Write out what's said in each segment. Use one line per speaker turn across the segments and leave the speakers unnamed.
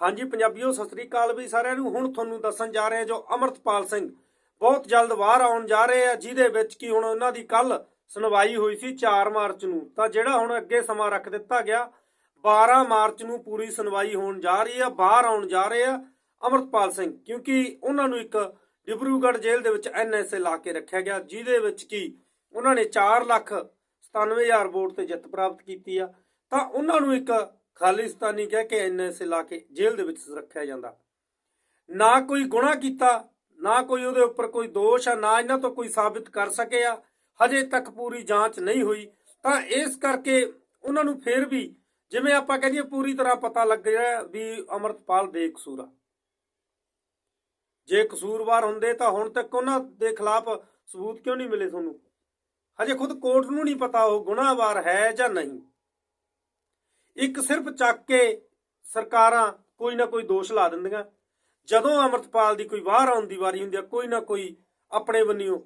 ਹਾਂਜੀ, ਪੰਜਾਬੀਓ, ਸਤਿ ਸ੍ਰੀ ਅਕਾਲ ਵੀ ਸਾਰਿਆਂ ਨੂੰ। ਹੁਣ ਤੁਹਾਨੂੰ ਦੱਸਣ ਜਾ ਰਹੇ ਜੋ ਅਮਰਤਪਾਲ ਸਿੰਘ ਬਹੁਤ ਜਲਦ ਬਾਹਰ ਆਉਣ ਜਾ ਰਹੇ ਆ, ਜਿਹਦੇ ਵਿੱਚ ਕੀ ਹੁਣ ਉਹਨਾਂ ਦੀ ਕੱਲ ਸੁਣਵਾਈ ਹੋਈ ਸੀ 4 ਮਾਰਚ ਨੂੰ। ਤਾਂ ਜਿਹੜਾ ਹੁਣ ਅੱਗੇ ਸਮਾਂ ਰੱਖ ਦਿੱਤਾ ਗਿਆ 12 ਮਾਰਚ ਨੂੰ ਪੂਰੀ ਸੁਣਵਾਈ ਹੋਣ ਜਾ ਰਹੀ ਆ, ਬਾਹਰ ਆਉਣ ਜਾ ਰਹੇ ਆ ਅਮਰਤਪਾਲ ਸਿੰਘ। ਕਿਉਂਕਿ ਉਹਨਾਂ ਨੂੰ ਇੱਕ ਡਿਬਰੂਗੜ੍ਹ ਜੇਲ੍ਹ ਦੇ ਵਿੱਚ ਐਨਐਸਏ ਲਾ ਕੇ ਰੱਖਿਆ ਗਿਆ, ਜਿਹਦੇ ਵਿੱਚ ਕੀ ਉਹਨਾਂ ਨੇ 4 ਲੱਖ 97000 ਵੋਟ ਤੇ ਜਿੱਤ ਪ੍ਰਾਪਤ ਕੀਤੀ ਆ। ਤਾਂ ਉਹਨਾਂ ਨੂੰ ਇੱਕ ਖਾਲਿਸਤਾਨੀ ਕਹਿ ਕੇ ਐਨਐਸਏ ਲਾ ਕੇ ਜੇਲ੍ਹ ਦੇ ਵਿੱਚ ਰੱਖਿਆ ਜਾਂਦਾ। ਨਾ ਕੋਈ ਗੁਨਾਹ ਕੀਤਾ, ਨਾ ਕੋਈ ਉਹਦੇ ਉੱਪਰ ਕੋਈ ਦੋਸ਼ ਆ, ਨਾ ਇਹਨਾਂ ਤੋਂ ਕੋਈ ਸਾਬਿਤ ਕਰ ਸਕਿਆ। ਹਜੇ ਤੱਕ ਪੂਰੀ ਜਾਂਚ ਨਹੀਂ ਹੋਈ। ਤਾਂ ਇਸ ਕਰਕੇ ਉਹਨਾਂ ਨੂੰ ਫੇਰ ਵੀ ਜਿਵੇਂ ਆਪਾਂ ਕਹਿੰਦੇ ਪੂਰੀ ਤਰ੍ਹਾਂ ਪਤਾ ਲੱਗ ਰਿਹਾ ਵੀ ਅਮਰਤਪਾਲ ਬੇਕਸੂਰ ਆ। ਜੇ ਕਸੂਰਵਾਰ ਹੁੰਦੇ ਤਾਂ ਹੁਣ ਤੱਕ ਉਹਨਾਂ ਦੇ ਖਿਲਾਫ ਸਬੂਤ ਕਿਉਂ ਨਹੀਂ ਮਿਲੇ ਤੁਹਾਨੂੰ? ਹਜੇ ਖੁਦ ਕੋਰਟ ਨੂੰ ਨਹੀਂ ਪਤਾ ਉਹ ਗੁਨਾਹਵਾਰ ਹੈ ਜਾਂ ਨਹੀਂ। ਇੱਕ ਸਿਰਫ ਚੱਕ ਕੇ ਸਰਕਾਰਾਂ ਕੋਈ ਨਾ ਕੋਈ ਦੋਸ਼ ਲਾ ਦਿੰਦੀਆਂ। ਜਦੋਂ ਅਮਰਤਪਾਲ ਦੀ ਕੋਈ ਬਾਹਰ ਆਉਣ ਦੀ ਵਾਰੀ ਹੁੰਦੀ ਆ, ਕੋਈ ਨਾ ਕੋਈ ਆਪਣੇ ਬੰਨਿਓ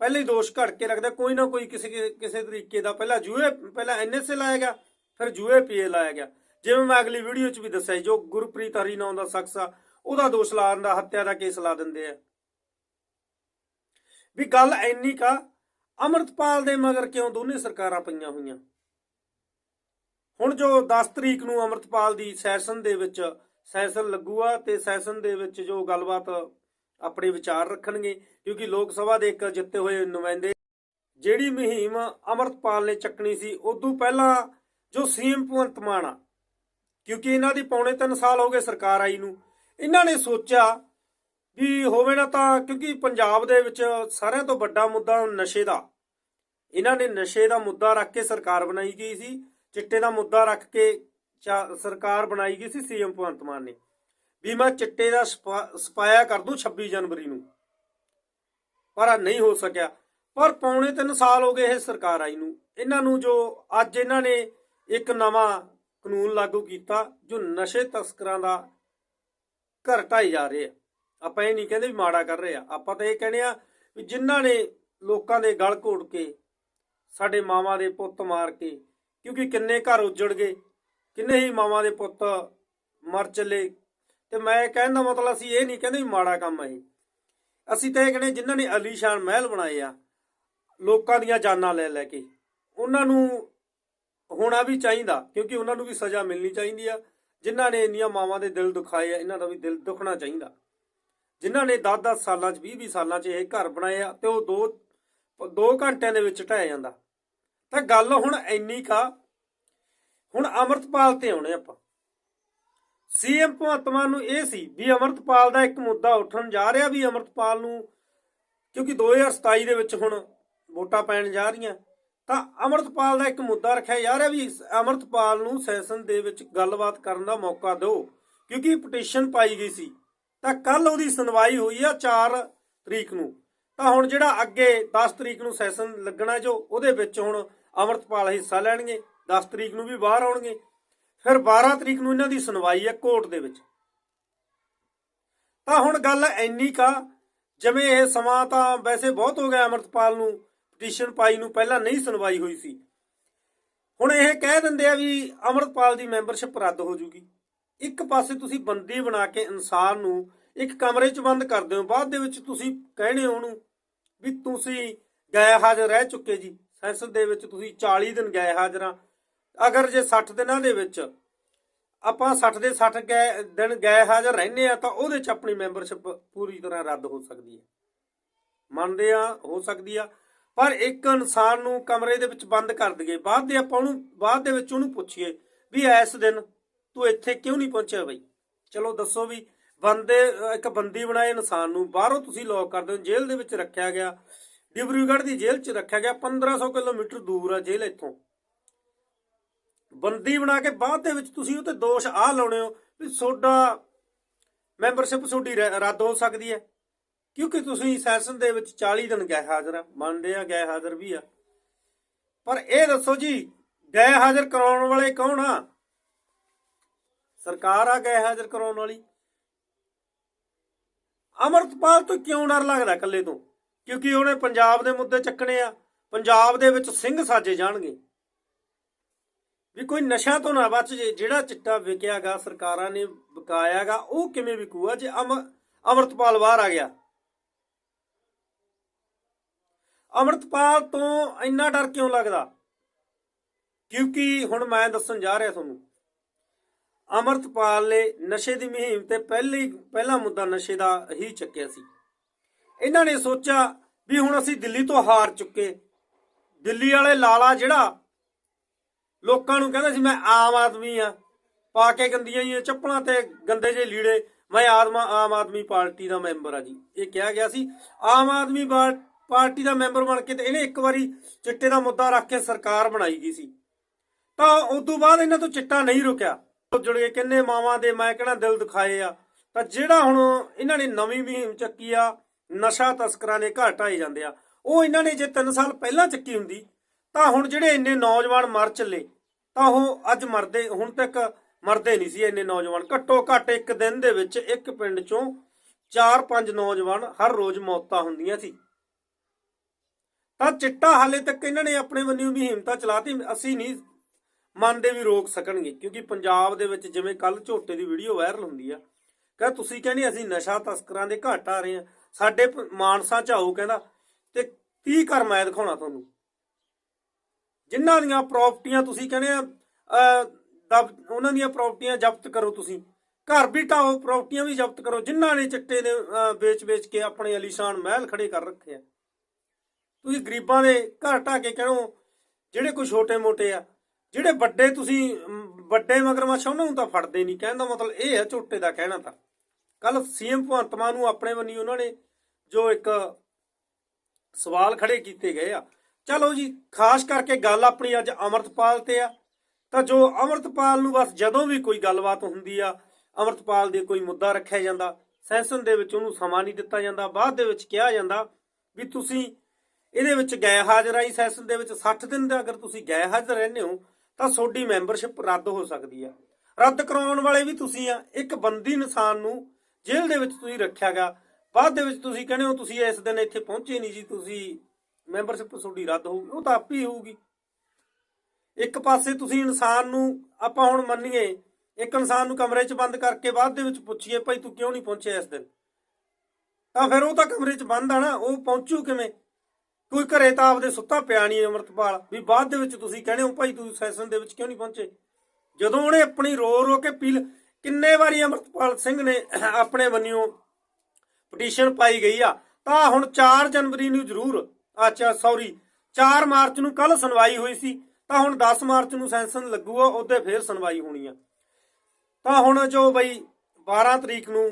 ਪਹਿਲੇ ਹੀ ਦੋਸ਼ ਘੜ ਕੇ ਰੱਖਦਾ, ਕੋਈ ਨਾ ਕੋਈ ਕਿਸੇ ਕਿਸੇ ਤਰੀਕੇ ਦਾ ਪਹਿਲਾਂ ਜੂਏ ਪਹਿਲਾਂ ਐਨਐਸਏ ਲਾਇਆ ਗਿਆ, ਫਿਰ ਜੂਏ ਪੀਏ ਲਾਇਆ ਗਿਆ। ਜਿਵੇਂ ਮੈਂ ਅਗਲੀ ਵੀਡੀਓ 'ਚ ਵੀ ਦੱਸਿਆ ਜੋ ਗੁਰਪ੍ਰੀਤ ਹਰੀ ਨਾਂ ਦਾ ਸ਼ਖਸ ਆ, ਉਹਦਾ ਦੋਸ਼ ਲਾ ਦਿੰਦਾ ਹੱਤਿਆ ਦਾ ਕੇਸ ਲਾ ਦਿੰਦੇ ਆ। ਵੀ ਗੱਲ ਐਨੀ ਕਾ, ਅਮਰਤਪਾਲ ਦੇ ਮਗਰ ਕਿਉਂ ਦੋਨੇ ਸਰਕਾਰਾਂ ਪਈਆਂ ਹੋਈਆਂ? ਹੁਣ ਜੋ 10 ਤਰੀਕ ਨੂੰ ਅਮਰਤਪਾਲ ਦੀ ਸੈਸ਼ਨ ਦੇ ਵਿੱਚ ਸੈਸ਼ਨ ਲੱਗੂਗਾ ਤੇ ਸੈਸ਼ਨ ਦੇ ਵਿੱਚ ਜੋ ਗੱਲਬਾਤ ਆਪਣੇ ਵਿਚਾਰ ਰੱਖਣਗੇ, ਕਿਉਂਕਿ ਲੋਕ ਸਭਾ ਦੇ ਇੱਕ ਜਿੱਤੇ ਹੋਏ ਨੁਮਾਇੰਦੇ ਜਿਹੜੀ ਮੁਹਿੰਮ ਅਮਰਤਪਾਲ ਨੇ ਚੱਕਣੀ ਸੀ, ਉਦੋਂ ਪਹਿਲਾਂ ਜੋ ਸੀਐਮ ਭਗਵੰਤ ਮਾਨ ਆ, ਕਿਉਂਕਿ ਇਹਨਾਂ ਦੀ ਪੌਣੇ 3 ਸਾਲ ਹੋ ਗਏ ਸਰਕਾਰ ਆਈ ਨੂੰ, ਇਹਨਾਂ ਨੇ ਸੋਚਿਆ ਵੀ ਹੋਵੇ ਨਾ ਤਾਂ, ਕਿਉਂਕਿ ਪੰਜਾਬ ਦੇ ਵਿੱਚ ਸਾਰਿਆਂ ਤੋਂ ਵੱਡਾ ਮੁੱਦਾ ਨਸ਼ੇ ਦਾ, ਇਹਨਾਂ ਨੇ ਨਸ਼ੇ ਦਾ ਮੁੱਦਾ ਰੱਖ ਕੇ ਸਰਕਾਰ ਬਣਾਈ ਗਈ ਸੀ ਚਿੱਟੇ ਦਾ ਮੁੱਦਾ ਰੱਖ ਕੇ ਸਰਕਾਰ ਬਣਾਈ ਗਈ ਸੀ ਸੀਐਮ ਭਗਵੰਤ ਮਾਨ ਨੇ, ਵੀ ਮੈਂ ਚਿੱਟੇ ਦਾ ਸਪਾ- ਸਪਾਇਆ ਕਰ ਦੂੰ 26 ਜਨਵਰੀ ਨੂੰ। ਪਰ ਨਹੀਂ ਹੋ ਸਕਿਆ। ਪਰ ਪੌਣੇ 3 ਸਾਲ ਹੋ ਗਏ ਇਹ ਸਰਕਾਰ ਆਈ ਨੂੰ। ਇਹਨਾਂ ਨੂੰ ਜੋ ਅੱਜ ਇਹਨਾਂ ਨੇ ਇੱਕ ਨਵਾਂ ਕਾਨੂੰਨ ਲਾਗੂ ਕੀਤਾ, ਜੋ ਨਸ਼ੇ ਤਸਕਰਾਂ ਦਾ ਘਰ ਢਾਈ ਜਾ ਰਹੇ ਆ। ਆਪਾਂ ਇਹ ਨਹੀਂ ਕਹਿੰਦੇ ਵੀ ਮਾੜਾ ਕਰ ਰਹੇ ਆ। ਆਪਾਂ ਤਾਂ ਇਹ ਕਹਿੰਦੇ ਆ ਵੀ ਜਿਨ੍ਹਾਂ ਨੇ ਲੋਕਾਂ ਦੇ ਗਲ ਘੋੜ ਕੇ, ਸਾਡੇ ਮਾਵਾਂ ਦੇ ਪੁੱਤ ਮਾਰ ਕੇ ਕਿਉਂਕਿ ਕਿੰਨੇ ਘਰ ਉੱਜੜ ਗਏ, ਕਿੰਨੇ ਹੀ ਮਾਵਾਂ ਦੇ ਪੁੱਤ ਮਰ ਚੱਲੇ। ਤੇ ਮੈਂ ਕਹਿਣ ਦਾ ਮਤਲਬ ਅਸੀਂ ਇਹ ਨਹੀਂ ਕਹਿੰਦੇ ਵੀ ਮਾੜਾ ਕੰਮ ਹੈ ਅਸੀਂ ਤਾਂ ਇਹ ਕਹਿੰਦੇ ਜਿਨ੍ਹਾਂ ਨੇ ਅਲੀਸ਼ਾਨ ਮਹਿਲ ਬਣਾਏ ਆ, ਲੋਕਾਂ ਦੀਆਂ ਜਾਨਾਂ ਲੈ ਲੈ ਕੇ, ਉਹਨਾਂ ਨੂੰ ਹੋਣਾ ਵੀ ਚਾਹੀਦਾ, ਕਿਉਂਕਿ ਉਹਨਾਂ ਨੂੰ ਵੀ ਸਜ਼ਾ ਮਿਲਣੀ ਚਾਹੀਦੀ ਆ। ਜਿਨ੍ਹਾਂ ਨੇ ਇੰਨੀਆਂ ਮਾਵਾਂ ਦੇ ਦਿਲ ਦੁਖਾਏ ਆ, ਇਹਨਾਂ ਦਾ ਵੀ ਦਿਲ ਦੁਖਣਾ ਚਾਹੀਦਾ। ਜਿਨ੍ਹਾਂ ਨੇ 10-10 ਸਾਲਾਂ 'ਚ 20-20 ਸਾਲਾਂ 'ਚ ਇਹ ਘਰ ਬਣਾਏ ਆ, ਤੇ ਉਹ ਦੋ ਦੋ ਘੰਟਿਆਂ ਦੇ ਵਿੱਚ ਢਹਿ ਜਾਂਦਾ। ਤਾਂ ਗੱਲ ਹੁਣ ਇੰਨੀ ਕਾ, ਹੁਣ ਅਮਰਤਪਾਲ ਤੇ ਆਉਣੇ ਆਪਾਂ। ਸੀਐਮ ਭਗਵੰਤ ਨੂੰ ਇਹ ਸੀ ਵੀ ਅਮਰਤਪਾਲ ਦਾ ਇੱਕ ਮੁੱਦਾ ਉੱਠਣ ਜਾ ਰਿਹਾ ਵੀ ਅਮਰਤਪਾਲ ਨੂੰ, ਕਿਉਂਕਿ 2027 ਦੇ ਵਿੱਚ ਹੁਣ ਵੋਟਾਂ ਪੈਣ ਜਾ ਰਹੀਆਂ, ਤਾਂ ਅਮਰਤਪਾਲ ਦਾ ਇੱਕ ਮੁੱਦਾ ਰੱਖਿਆ ਜਾ ਰਿਹਾ ਵੀ ਅਮਰਤਪਾਲ ਨੂੰ ਸੈਸ਼ਨ ਦੇ ਵਿੱਚ ਗੱਲਬਾਤ ਕਰਨ ਦਾ ਮੌਕਾ ਦਿਓ, ਕਿਉਂਕਿ ਪਟੀਸ਼ਨ ਪਾਈ ਗਈ ਸੀ। ਤਾਂ ਕੱਲ ਉਹਦੀ ਸੁਣਵਾਈ ਹੋਈ ਆ 4 ਤਰੀਕ ਨੂੰ। ਤਾਂ ਹੁਣ ਜਿਹੜਾ ਅੱਗੇ 10 ਤਰੀਕ ਨੂੰ ਸੈਸ਼ਨ ਲੱਗਣਾ ਜੋ, ਉਹਦੇ ਵਿੱਚ ਹੁਣ ਅਮਰਤਪਾਲ ਹਿੱਸਾ ਲੈਣਗੇ 10 ਤਰੀਕ ਨੂੰ ਵੀ ਬਾਹਰ ਆਉਣਗੇ। ਫਿਰ 12 ਤਰੀਕ ਨੂੰ ਇਹਨਾਂ ਦੀ ਸੁਣਵਾਈ ਹੈ ਕੋਰਟ ਦੇ ਵਿੱਚ। ਤਾਂ ਹੁਣ ਗੱਲ ਇੰਨੀ ਕਾ ਜਿਵੇਂ ਇਹ ਸਮਾਂ ਤਾਂ ਵੈਸੇ ਬਹੁਤ ਹੋ ਗਿਆ ਅਮਰਤਪਾਲ ਨੂੰ ਪਟੀਸ਼ਨ ਪਾਈ ਨੂੰ ਪਹਿਲਾਂ ਨਹੀਂ ਸੁਣਵਾਈ ਹੋਈ ਸੀ। ਹੁਣ ਇਹ ਕਹਿ ਦਿੰਦੇ ਆ ਵੀ ਅਮਰਤਪਾਲ ਦੀ ਮੈਂਬਰਸ਼ਿਪ ਰੱਦ ਹੋ ਜੂਗੀ। ਇੱਕ ਪਾਸੇ ਤੁਸੀਂ ਬੰਦੀ ਬਣਾ ਕੇ ਇਨਸਾਨ ਨੂੰ ਇੱਕ ਕਮਰੇ 'ਚ ਬੰਦ ਕਰਦੇ ਹੋ ਬਾਅਦ ਦੇ ਵਿੱਚ ਤੁਸੀਂ ਕਹਿਣੇ ਹੋ ਉਹਨੂੰ ਵੀ ਤੁਸੀਂ ਗਏ ਹਾਜ਼ਰ ਰਹਿ ਚੁੱਕੇ ਜੀ। ਸੈਂਸਸ ਦੇ ਵਿੱਚ ਤੁਸੀਂ 40 ਦਿਨ ਗਏ ਹਾਜ਼ਰਾਂ ਅਗਰ ਜੇ 60 ਦਿਨਾਂ ਦੇ ਵਿੱਚ ਆਪਾਂ 60 ਦੇ 60 ਗਏ ਦਿਨ ਗਏ ਹਾਜ਼ਰ ਰਹਿੰਦੇ ਆ, ਤਾਂ ਉਹਦੇ 'ਚ ਆਪਣੀ ਮੈਂਬਰਸ਼ਿਪ ਪੂਰੀ ਤਰ੍ਹਾਂ ਰੱਦ ਹੋ ਸਕਦੀ ਹੈ ਮੰਨਦੇ ਆ, ਹੋ ਸਕਦੀ ਆ। ਪਰ ਇੱਕ ਇਨਸਾਨ ਨੂੰ ਕਮਰੇ ਦੇ ਵਿੱਚ ਬੰਦ ਕਰ ਦਈਏ। ਬਾਅਦ ਦੇ ਆਪਾਂ ਉਹਨੂੰ, ਬਾਅਦ ਦੇ ਵਿੱਚ ਉਹਨੂੰ ਪੁੱਛੀਏ ਵੀ ਇਸ ਦਿਨ ਤੂੰ ਇੱਥੇ ਕਿਉਂ ਨਹੀਂ ਪਹੁੰਚਿਆ ਬਈ? ਚਲੋ ਦੱਸੋ ਵੀ ਬੰਦੇ, ਇੱਕ ਬੰਦੀ ਬਣਾਏ ਇਨਸਾਨ ਨੂੰ, ਬਾਹਰੋਂ ਤੁਸੀਂ ਲੋਕ ਕਰਦੇ ਹੋ ਜੇਲ੍ਹ ਦੇ ਵਿੱਚ ਰੱਖਿਆ ਗਿਆ। ਡਿਬਰੂਗੜ੍ਹ ਦੀ ਜੇਲ੍ਹ 'ਚ ਰੱਖਿਆ ਗਿਆ 1500 ਕਿਲੋਮੀਟਰ ਦੂਰ ਆ ਜੇਲ੍ਹ ਇੱਥੋਂ। ਬੰਦੀ ਬਣਾ ਕੇ ਬਾਅਦ ਦੇ ਵਿੱਚ ਤੁਸੀਂ ਉਹ ਦੋਸ਼ ਆ ਲਾਉਣੇ ਹੋ ਵੀ ਤੁਹਾਡਾ ਮੈਂਬਰਸ਼ਿਪ ਤੁਹਾਡੀ ਰੱਦ ਹੋ ਸਕਦੀ ਹੈ। ਕਿਉਂਕਿ ਤੁਸੀਂ ਸੈਸ਼ਨ ਦੇ ਵਿੱਚ 40 ਦਿਨ ਗਏ ਹਾਜ਼ਰ ਆ ਮੰਨਦੇ ਆ ਗਏ ਹਾਜ਼ਰ ਵੀ ਆ। ਪਰ ਇਹ ਦੱਸੋ ਜੀ, ਗਏ ਹਾਜ਼ਰ ਕਰਾਉਣ ਵਾਲੇ ਕੌਣ ਆ? ਸਰਕਾਰ ਆ ਗਏ ਹਾਜ਼ਰ ਕਰਾਉਣ ਵਾਲੀ। ਅਮਰਤਪਾਲ ਤੋਂ ਕਿਉਂ ਡਰ ਲੱਗਦਾ ਇਕੱਲੇ ਤੋਂ? ਕਿਉਂਕਿ ਉਹਨੇ ਪੰਜਾਬ ਦੇ ਮੁੱਦੇ ਚੱਕਣੇ ਆ, ਪੰਜਾਬ ਦੇ ਵਿੱਚ ਸਿੰਘ ਸਾਜੇ ਜਾਣਗੇ। ਵੀ ਕੋਈ ਨਸ਼ਾ ਤੋਂ ਨਾ ਬਚ ਜੇ, ਜਿਹੜਾ ਚਿੱਟਾ ਵਿਕਿਆਗਾ, ਸਰਕਾਰਾਂ ਨੇ ਵਿਕਾਇਆਗਾ, ਉਹ ਕਿਵੇਂ ਵਿਕੂਗਾ? ਜੇ ਅਮ, ਅਮਰਤਪਾਲ ਬਾਹਰ ਆ ਗਿਆ। ਅਮਰਤਪਾਲ ਤੋਂ ਇੰਨਾ ਡਰ ਕਿਉਂ ਲੱਗਦਾ? ਕਿਉਂਕਿ ਹੁਣ ਮੈਂ ਦੱਸਣ ਜਾ ਰਿਹਾ ਤੁਹਾਨੂੰ ਅਮਰਤਪਾਲ ਨੇ ਨਸ਼ੇ ਦੀ ਮੁਹਿੰਮ ਤੇ ਪਹਿਲੀ, ਪਹਿਲਾ ਮੁੱਦਾ ਨਸ਼ੇ ਦਾ ਹੀ ਚੱਕਿਆ ਸੀ। ਇਹਨਾਂ ਨੇ ਸੋਚਿਆ ਵੀ ਹੁਣ ਅਸੀਂ ਦਿੱਲੀ ਤੋਂ ਹਾਰ ਚੁੱਕੇ। ਦਿੱਲੀ ਵਾਲੇ ਲਾਲਾ ਜਿਹੜਾ ਲੋਕਾਂ ਨੂੰ ਕਹਿੰਦਾ ਸੀ, ਮੈਂ ਆਮ ਆਦਮੀ ਆ। ਪਾ ਕੇ ਗੰਦੀਆਂ ਹੀ ਚੱਪਲਾਂ ਤੇ ਗੰਦੇ ਜਿਹੇ ਲੀੜੇ, ਮੈਂ ਆਦਮਾ, ਆਮ ਆਦਮੀ ਪਾਰਟੀ ਦਾ ਮੈਂਬਰ ਆ ਜੀ। ਇਹ ਕਿਹਾ ਗਿਆ ਸੀ। ਆਮ ਆਦਮੀ ਪਾਰਟੀ ਦਾ ਮੈਂਬਰ ਬਣ ਕੇ ਤੇ ਇਹਨੇ ਇੱਕ ਵਾਰੀ ਚਿੱਟੇ ਦਾ ਮੁੱਦਾ ਰੱਖ ਕੇ ਸਰਕਾਰ ਬਣਾਈ ਗਈ ਸੀ। ਤਾਂ ਉਸ ਤੋਂ ਬਾਅਦ ਇਹਨਾਂ ਤੋਂ ਚਿੱਟਾ ਨਹੀਂ ਰੁਕਿਆ। ਜੁੜ ਕੇ ਕਿੰਨੇ ਮਾਵਾਂ ਦੇ ਮੈਂ ਕਹਿਣਾ ਦਿਲ ਦਿਖਾਏ ਆ। ਤਾਂ ਜਿਹੜਾ ਹੁਣ ਇਹਨਾਂ ਨੇ ਨਵੀਂ ਮੁਹਿੰਮ ਚੱਕੀ ਆ, ਨਸ਼ਾ ਤਸਕਰਾਂ ਦੇ ਘਰ ਢਾਏ ਜਾਂਦੇ ਆ। ਉਹ ਇਹਨਾਂ ਨੇ ਜੇ 3 ਸਾਲ ਪਹਿਲਾਂ ਚੱਕੀ ਹੁੰਦੀ, ਤਾਂ ਹੁਣ ਜਿਹੜੇ ਇੰਨੇ ਨੌਜਵਾਨ ਮਰ ਚੱਲੇ, ਤਾਂ ਉਹ ਅੱਜ ਮਰਦੇ, ਹੁਣ ਤੱਕ ਮਰਦੇ ਨਹੀਂ ਸੀ ਇੰਨੇ ਨੌਜਵਾਨ। ਘੱਟੋ ਘੱਟ ਇੱਕ ਦਿਨ ਦੇ ਵਿੱਚ ਇੱਕ ਪਿੰਡ ਚੋਂ 4-5 ਨੌਜਵਾਨ ਹਰ ਰੋਜ਼ ਮੌਤਾਂ ਹੁੰਦੀਆਂ ਸੀ। ਤਾਂ ਚਿੱਟਾ ਹਾਲੇ ਤੱਕ ਇਹਨਾਂ ਨੇ ਆਪਣੇ ਵੱਲੋਂ ਮੁਹਿੰਮ ਤਾਂ ਚਲਾਤੀ, ਅਸੀਂ ਨਹੀਂ ਮੰਨਦੇ ਵੀ ਰੋਕ ਸਕਣਗੇ ਕਿਉਂਕਿ ਪੰਜਾਬ ਦੇ ਵਿੱਚ ਜਿਵੇਂ ਕੱਲ ਝੋਟੇ ਦੀ ਵੀਡੀਓ ਵਾਇਰਲ ਹੁੰਦੀ ਆ ਕਹਿੰਦਾ ਤੁਸੀਂ ਕਹਿੰਦੇ ਅਸੀਂ ਨਸ਼ਾ ਤਸਕਰਾਂ ਦੇ ਘਾਟ ਆ ਰਹੇ ਆ ਸਾਡੇ ਮਾਨਸਾ ਚ ਆਓ ਕਹਿੰਦਾ ਤੇ ਕੀ ਘਰ ਮੈਂ ਦਿਖਾਉਣਾ ਤੁਹਾਨੂੰ? ਜਿਨ੍ਹਾਂ ਦੀਆਂ ਪ੍ਰਾਪਰਟੀਆਂ ਤੁਸੀਂ ਕਹਿੰਦੇ ਆ ਅਹ, ਉਹਨਾਂ ਦੀਆਂ ਪ੍ਰਾਪਰਟੀਆਂ ਜ਼ਬਤ ਕਰੋ ਤੁਸੀਂ ਘਰ ਵੀ ਢਾਓ ਪ੍ਰਾਪਰਟੀਆਂ ਵੀ ਜ਼ਬਤ ਕਰੋ ਜਿਨ੍ਹਾਂ ਨੇ ਚਿੱਟੇ ਦੇ ਵੇਚ-ਵੇਚ ਕੇ ਆਪਣੇ ਅਲੀਸ਼ਾਨ ਮਹਿਲ ਖੜੇ ਕਰ ਰੱਖੇ ਆ। ਤੁਸੀਂ ਗਰੀਬਾਂ ਦੇ ਘਰ ਢਾ ਕੇ ਕਹੋ ਜਿਹੜੇ ਕੋਈ ਛੋਟੇ-ਮੋਟੇ ਆ ਜਿਹੜੇ ਵੱਡੇ ਤੁਸੀਂ ਵੱਡੇ ਮਗਰਮੱਛ ਆ, ਉਹਨਾਂ ਨੂੰ ਤਾਂ ਫੜਦੇ ਨਹੀਂ। ਕਹਿਣ ਦਾ ਮਤਲਬ ਇਹ ਹੈ ਝੋਟੇ ਦਾ ਕਹਿਣਾ ਤਾਂ। ਕੱਲ ਸੀਐਮ ਭਗਵੰਤ ਮਾਨ ਨੂੰ ਆਪਣੇ ਬੰਨੀ ਉਹਨਾਂ ਨੇ ਜੋ ਇੱਕ ਸਵਾਲ ਖੜੇ ਕੀਤੇ ਗਏ ਆ। ਚਲੋ ਜੀ ਖਾਸ ਕਰਕੇ ਗੱਲ ਆਪਣੀ ਅੱਜ ਅਮਰਤਪਾਲ ਤੇ ਆ। ਤਾਂ ਜੋ ਅਮਰਤਪਾਲ ਨੂੰ ਬਸ ਜਦੋਂ ਵੀ ਕੋਈ ਗੱਲਬਾਤ ਹੁੰਦੀ ਆ ਅਮਰਤਪਾਲ ਦੇ ਕੋਈ ਮੁੱਦਾ ਰੱਖਿਆ ਜਾਂਦਾ ਸੈਸ਼ਨ ਦੇ ਵਿੱਚ ਉਹਨੂੰ ਸਮਾਂ ਨਹੀਂ ਦਿੱਤਾ ਜਾਂਦਾ ਬਾਅਦ ਦੇ ਵਿੱਚ ਕਿਹਾ ਜਾਂਦਾ ਵੀ ਤੁਸੀਂ ਇਹਦੇ ਵਿੱਚ ਗਏ ਹਾਜ਼ਰ ਆਈ ਸੈਸ਼ਨ ਦੇ ਵਿੱਚ 60 ਦਿਨ ਦਾ ਅਗਰ ਤੁਸੀਂ ਗਏ ਹਾਜ਼ਰ ਰਹਿੰਦੇ ਹੋ ਤਾਂ ਤੁਹਾਡੀ ਮੈਂਬਰਸ਼ਿਪ ਰੱਦ ਹੋ ਸਕਦੀ ਆ। ਰੱਦ ਕਰਾਉਣ ਵਾਲੇ ਵੀ ਤੁਸੀਂ ਆ। ਇੱਕ ਬੰਦੀ ਇਨਸਾਨ ਨੂੰ ਜੇਲ੍ਹ ਦੇ ਵਿੱਚ ਤੁਸੀਂ ਰੱਖਿਆਗਾ ਬਾਅਦ ਦੇ ਵਿੱਚ ਤੁਸੀਂ ਕਹਿੰਦੇ ਹੋ, ਤੁਸੀਂ ਇਸ ਦਿਨ ਇੱਥੇ ਪਹੁੰਚੇ ਨਹੀਂ ਜੀ, ਤੁਸੀਂ ਮੈਂਬਰਸ਼ਿਪ ਤੁਹਾਡੀ ਰੱਦ ਹੋਊਗੀ। ਉਹ ਤਾਂ ਆਪ ਹੀ ਹੋਊਗੀ। ਇੱਕ ਪਾਸੇ ਤੁਸੀਂ ਇਨਸਾਨ ਨੂੰ, ਆਪਾਂ ਹੁਣ ਮੰਨੀਏ, ਇੱਕ ਇਨਸਾਨ ਨੂੰ ਕਮਰੇ 'ਚ ਬੰਦ ਕਰਕੇ ਬਾਅਦ ਦੇ ਵਿੱਚ ਪੁੱਛੀਏ, ਭਾਈ ਤੂੰ ਕਿਉਂ ਨਹੀਂ ਪਹੁੰਚਿਆ ਇਸ ਦਿਨ? ਤਾਂ ਫਿਰ ਉਹ ਤਾਂ ਕਮਰੇ 'ਚ ਬੰਦ ਆ ਨਾ, ਉਹ ਪਹੁੰਚੂ ਕਿਵੇਂ? ਕੋਈ ਘਰੇ ਤਾਂ ਆਪਦੇ ਸੁੱਤਾ ਪਿਆ ਨਹੀਂ ਅਮਰਤਪਾਲ, ਵੀ ਬਾਅਦ ਦੇ ਵਿੱਚ ਤੁਸੀਂ ਕਹਿੰਦੇ ਹੋ, ਭਾਈ ਤੂੰ ਸੈਸ਼ਨ ਦੇ ਵਿੱਚ ਕਿਉਂ ਨਹੀਂ ਪਹੁੰਚੇ? ਜਦੋਂ ਉਹਨੇ ਆਪਣੀ ਰੋ ਰੋ ਕੇ ਪੀਲ, ਕਿੰਨੇ ਵਾਰੀ ਅਮਰਤਪਾਲ ਸਿੰਘ ਨੇ ਆਪਣੇ ਬੰਨਿਓ ਪਟੀਸ਼ਨ ਪਾਈ ਗਈ ਆ, ਤਾਂ ਹੁਣ 4 ਜਨਵਰੀ ਨੂੰ ਜ਼ਰੂਰ, ਅੱਛਾ ਸੌਰੀ 4 ਮਾਰਚ ਨੂੰ ਕੱਲ ਸੁਣਵਾਈ ਹੋਈ ਸੀ, ਤਾਂ ਹੁਣ 10 ਮਾਰਚ ਨੂੰ ਸੈਂਸ਼ਨ ਲੱਗੂਗਾ, ਉਹਦੇ ਫੇਰ ਸੁਣਵਾਈ ਹੋਣੀ ਆ। ਤਾਂ ਹੁਣ ਜੋ ਬਈ 12 ਤਰੀਕ ਨੂੰ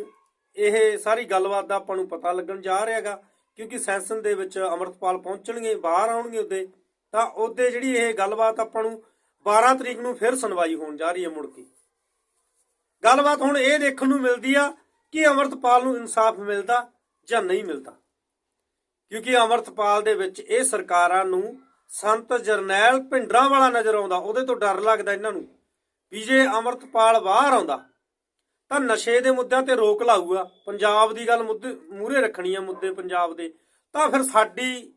ਇਹ ਸਾਰੀ ਗੱਲਬਾਤ ਦਾ ਆਪਾਂ ਨੂੰ ਪਤਾ ਲੱਗਣ ਜਾ ਰਿਹਾਗਾ। ਕਿਉਂਕਿ ਸੈਸ਼ਨ ਦੇ ਵਿੱਚ ਅਮਰਤਪਾਲ ਪਹੁੰਚਣਗੇ, ਬਾਹਰ ਆਉਣਗੇ ਉਹਦੇ ਤਾਂ ਉਹਦੇ ਜਿਹੜੀ ਇਹ ਗੱਲਬਾਤ ਆਪਾਂ ਨੂੰ 12 ਤਰੀਕ ਨੂੰ ਫਿਰ ਸੁਣਵਾਈ ਹੋਣ ਜਾ ਰਹੀ ਹੈ ਮੁੜ ਕੇ। ਗੱਲਬਾਤ ਹੁਣ ਇਹ ਦੇਖਣ ਨੂੰ ਮਿਲਦੀ ਆ ਕਿ ਅਮਰਤਪਾਲ ਨੂੰ ਇਨਸਾਫ ਮਿਲਦਾ ਜਾਂ ਨਹੀਂ ਮਿਲਦਾ। ਕਿਉਂਕਿ ਅਮਰਤਪਾਲ ਦੇ ਵਿੱਚ ਇਹ ਸਰਕਾਰਾਂ ਨੂੰ ਸੰਤ ਜਰਨੈਲ ਭਿੰਡਰਾਂ ਵਾਲਾ ਨਜ਼ਰ ਆਉਂਦਾ, ਉਹਦੇ ਤੋਂ ਡਰ ਲੱਗਦਾ ਇਹਨਾਂ ਨੂੰ ਵੀ ਜੇ ਅਮਰਤਪਾਲ ਬਾਹਰ ਆਉਂਦਾ ਤਾਂ ਨਸ਼ੇ ਦੇ ਮੁੱਦਿਆਂ ਤੇ ਰੋਕ ਲਾਊਗਾ। ਪੰਜਾਬ ਦੀ ਗੱਲ ਮੁੱਦੇ ਮੂਰੇ ਰੱਖਣੀ ਆ ਮੁੱਦੇ ਪੰਜਾਬ ਦੇ। ਤਾਂ ਫਿਰ ਸਾਡੀ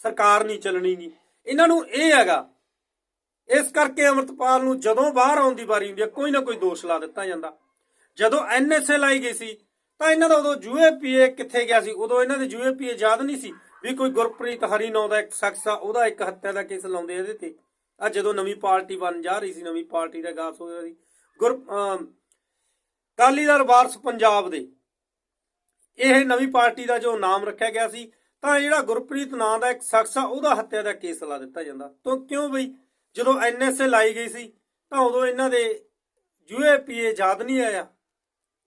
ਸਰਕਾਰ ਨਹੀਂ ਚੱਲਣੀ ਗੀ ਇਹਨਾਂ ਨੂੰ ਇਹ ਹੈਗਾ, ਇਸ ਕਰਕੇ ਅਮਰਤਪਾਲ ਨੂੰ ਜਦੋਂ ਬਾਹਰ ਆਉਣ ਦੀ ਵਾਰੀ ਹੁੰਦੀ ਹੈ ਕੋਈ ਨਾ ਕੋਈ ਦੋਸ਼ ਲਾ ਦਿੱਤਾ ਜਾਂਦਾ। ਜਦੋਂ ਐਨਐਸਏ ਲਾਈ ਗਈ ਸੀ, ਤਾਂ ਇਹਨਾਂ ਦਾ ਉਦੋਂ ਯੂਏਪੀਏ ਕਿੱਥੇ ਗਿਆ ਸੀ? ਉਦੋਂ ਇਹਨਾਂ ਦੇ ਯੂਏਪੀਏ ਯਾਦ ਨਹੀਂ ਸੀ ਵੀ ਕੋਈ ਗੁਰਪ੍ਰੀਤ ਹਰੀ ਨਾਂ ਦਾ ਇੱਕ ਸ਼ਖਸ ਆ, ਉਹਦਾ ਇੱਕ ਹੱਤਿਆ ਦਾ ਕੇਸ ਲਾਉਂਦੇ ਇਹਦੇ ਤੇ। ਆ ਜਦੋਂ ਨਵੀਂ ਪਾਰਟੀ ਬਣ ਜਾ ਰਹੀ ਸੀ, ਨਵੀਂ ਪਾਰਟੀ ਦਾ ਗਾਸ ਹੋ ਰਿਹਾ ਸੀ। ਗੁਰ ਅਕਾਲੀ ਦਲ ਵਾਰਸ ਪੰਜਾਬ ਦੇ। ਇਹ ਨਵੀਂ ਪਾਰਟੀ ਦਾ ਜੋ ਨਾਮ ਰੱਖਿਆ ਗਿਆ ਸੀ, ਤਾਂ ਜਿਹੜਾ ਗੁਰਪ੍ਰੀਤ ਨਾਂ ਦਾ ਇੱਕ ਸ਼ਖਸ ਆ, ਉਹਦਾ ਹੱਤਿਆ ਦਾ ਕੇਸ ਲਾ ਦਿੱਤਾ ਜਾਂਦਾ। ਤਾਂ ਕਿਉਂ ਬਈ? ਜਦੋਂ ਐਨਐਸਏ ਲਾਈ ਗਈ ਸੀ, ਤਾਂ ਉਦੋਂ ਇਹਨਾਂ ਦੇ ਯੂਏਪੀਏ ਯਾਦ ਨਹੀਂ ਆਇਆ।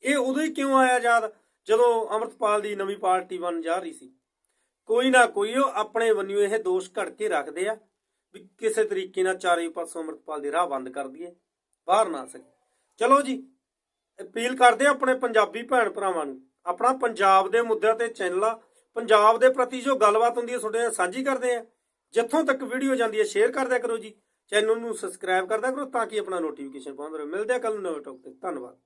ਇਹ ਉਦੋਂ ਹੀ ਕਿਉਂ ਆਇਆ ਯਾਦ? ਜਦੋਂ ਅਮਰਤਪਾਲ ਦੀ ਨਵੀਂ ਪਾਰਟੀ ਬਣ ਜਾ ਰਹੀ ਸੀ। ਕੋਈ ਨਾ ਕੋਈ ਉਹ ਆਪਣੇ ਵੱਲੋਂ ਇਹ ਦੋਸ਼ ਘੜ ਕੇ ਰੱਖਦੇ ਆ ਵੀ ਕਿਸੇ ਤਰੀਕੇ ਨਾਲ ਚਾਰੇ ਪਾਸੋਂ ਅਮਰਤਪਾਲ ਦੇ ਰਾਹ ਬੰਦ ਕਰ ਦਈਏ, ਬਾਹਰ ਨਾ ਸਕੇ। ਚਲੋ ਜੀ ਅਪੀਲ ਕਰਦੇ ਆ ਆਪਣੇ ਪੰਜਾਬੀ ਭੈਣ ਭਰਾਵਾਂ ਨੂੰ, ਆਪਣਾ ਪੰਜਾਬ ਦੇ ਮੁੱਦਿਆਂ ਤੇ ਚੈਨਲ ਪੰਜਾਬ ਦੇ ਪ੍ਰਤੀ ਜੋ ਗੱਲਬਾਤ ਹੁੰਦੀ ਹੈ ਤੁਹਾਡੇ ਨਾਲ ਸਾਂਝੀ ਕਰਦੇ ਆ ਜਿੱਥੋਂ ਤੱਕ ਵੀਡੀਓ ਜਾਂਦੀ ਹੈ ਸ਼ੇਅਰ ਕਰਦਿਆ ਕਰੋ ਜੀ। ਚੈਨਲ ਨੂੰ ਸਬਸਕ੍ਰਾਈਬ ਕਰਦਿਆ ਕਰੋ ਤਾਂ ਕਿ ਆਪਣਾ ਨੋਟੀਫਿਕੇਸ਼ਨ ਪਹੁੰਚਦਾ ਰਹੇ। ਮਿਲਦੇ ਆ ਕੱਲ ਨੂੰ ਨਵੇਂ ਟੌਪ ਤੇ। ਧੰਨਵਾਦ।